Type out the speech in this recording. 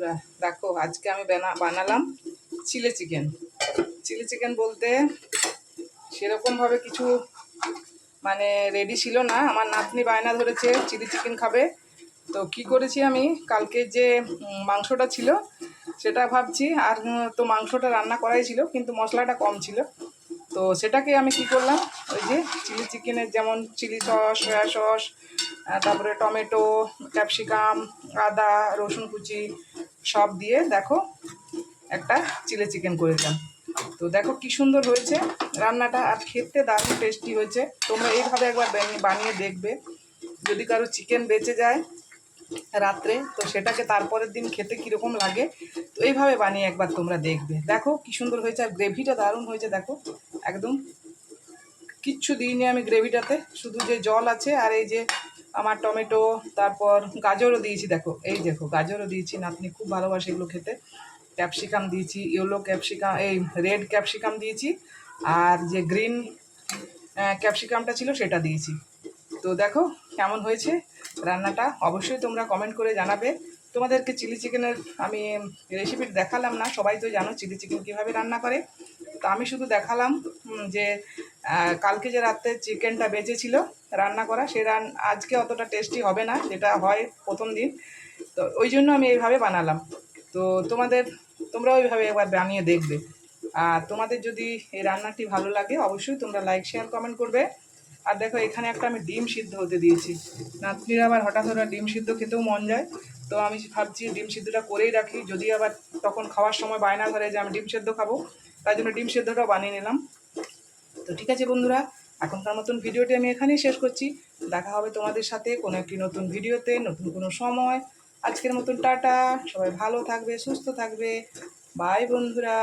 বন্ধুরা দেখো, আজকে আমি বানা, বানালাম চিলি চিকেন। চিলি চিকেন বলতে সেরকমভাবে কিছু মানে রেডি ছিল না। আমার নাতনি বায়না ধরেছে, চিলি চিকেন খাবে। তো কি করেছি আমি, কালকে যে মাংসটা ছিল, সেটা ভাবছি, আর তো মাংসটা রান্না করাই ছিল, কিন্তু মশলাটা কম ছিল। তো সেটাকে আমি কি করলাম, ওই যে চিলি চিকেনের যেমন চিলি সস, সয়া সস তারপরে টমেটো, ক্যাপসিকাম, আদা, রসুন কুচি সব দিয়ে দেখো একটা চিলি চিকেন করে দিলাম তো দেখো কি সুন্দর হয়েছে। রান্নাটা আর খেতে দারুণ টেস্টি হয়েছে। তোমরা এইভাবে একবার বানিয়ে- দেখবে। যদি কারও চিকেন বেঁচে যায় রাত্রে, তো সেটাকে তারপরের দিন খেতে কীরকম লাগে, তো এইভাবে বানিয়ে একবার তোমরা দেখবে। দেখো কি সুন্দর হয়েছে আর গ্রেভিটা দারুণ হয়েছে, দেখো। একদম কিচ্ছু দিইনি আমি গ্রেভিটাতে শুধু যে জল আছে আর এই যে আমার টমেটো, তারপর গাজরও দিয়েছি, দেখো, এই দেখো, গাজরও দিয়েছি, নাতনি খুব ভালোবাসে এগুলো খেতে। ক্যাপসিকাম দিয়েছি, ইয়েলো ক্যাপসিকাম, এই রেড ক্যাপসিকাম দিয়েছি, আর যে গ্রিন ক্যাপসিকামটা ছিল সেটা দিয়েছি। তো দেখো কেমন হয়েছে রান্নাটা, অবশ্যই তোমরা কমেন্ট করে জানাবে। তোমাদেরকে চিলি চিকেনের আমি রেসিপি দেখালাম না, সবাই তো জানো চিলি চিকেন কীভাবে রান্না করে। তো আমি শুধু দেখালাম যে কালকে যে রাত্রে চিকেনটা বেঁচেছিল, রান্না করা, সে রান আজকে অতটা টেস্টি হবে না, যেটা হয় প্রথম দিন। তো ওই জন্য আমি এইভাবে বানালাম। তো তোমাদের তোমরা ওইভাবে একবার বানিয়ে দেখবে। আর তোমাদের যদি এই রান্নাটি ভালো লাগে, অবশ্যই তোমরা লাইক শেয়ার কমেন্ট করবে। আর দেখো, এখানে একটা আমি ডিম সিদ্ধ হতে দিয়েছি। নাতনির আবার হঠাৎ হঠাৎ ডিম সিদ্ধ খেতেও মন যায়। তো আমি ভাবছি ডিম সিদ্ধটা করেই রাখি। যদি আবার তখন খাওয়ার সময় বায়না ধরে যে আমি ডিম সেদ্ধ খাব, তাই জন্য ডিম সেদ্ধটাও বানিয়ে নিলাম। তো ঠিক আছে বন্ধুরা, এখনকার মতন ভিডিওটি আমি এখানেই শেষ করছি। দেখা হবে তোমাদের সাথে কোনো একটি নতুন ভিডিওতে, নতুন কোনো সময়। আজকের মতন টাটা, সবাই ভালো থাকবে, সুস্থ থাকবে। বাই বন্ধুরা।